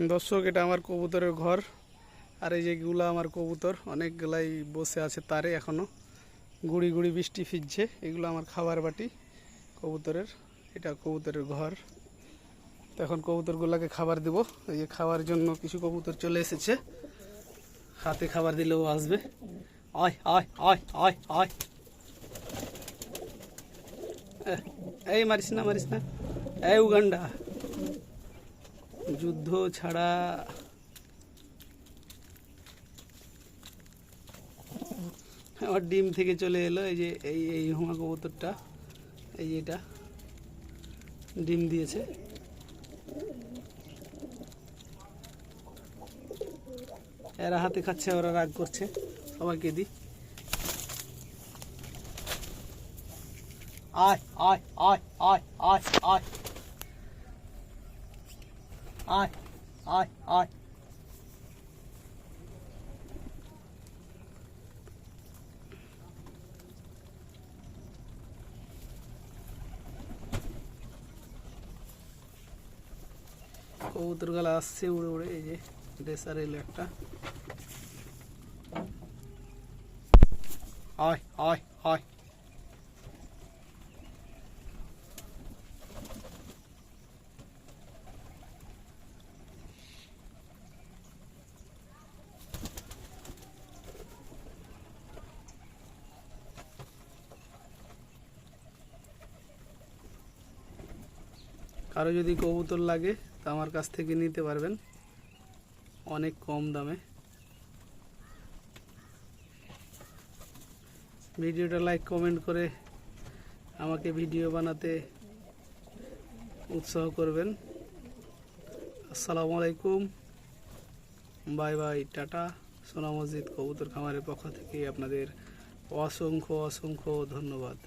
দর্শক, এটা আমার কবুতরের ঘর। আর এই যেগুলো আমার কবুতর, অনেকগুলাই বসে আছে তারে এখনও। গুড়ি গুড়ি বৃষ্টি ফিরছে, এগুলো আমার খাবার বাটি কবুতরের, এটা কবুতরের ঘর। এখন কবুতরগুলোকে খাবার দেব। এই যে খাওয়ার জন্য কিছু কবুতর চলে এসেছে। হাতে খাবার দিলেও আসবে। আয় আয় আয় আয় আয়। এই মারিস না মারিস না। এই উগান্ডা। যুদ্ধ ছাড়া আমার ডিম থেকে চলে এলো, এই যে এই এই হুমা কবুতরটা, এই এটা, ডিম দিয়েছে। এরা হাতে খাচ্ছে, ওরা রাগ করছে, সবাইকে দি আয় আয় আয় আয় আয় আয়। आए आए आए कबूतर गला आससे उड़े उड़े ड्रेसर एल एक Hi, hi, hi. কারও যদি কবুতর লাগে, তা আমার কাছ থেকে নিতে পারবেন। অনেক কম দামে। ভিডিওটা লাইক কমেন্ট করে আমাকে ভিডিও বানাতে উৎসাহ করবেন। আসসালামু আলাইকুম। Bye bye, tata. সোনা মসজিদ কবুতর খামারের পক্ষ থেকে আপনাদের অসংখ্য অসংখ্য ধন্যবাদ।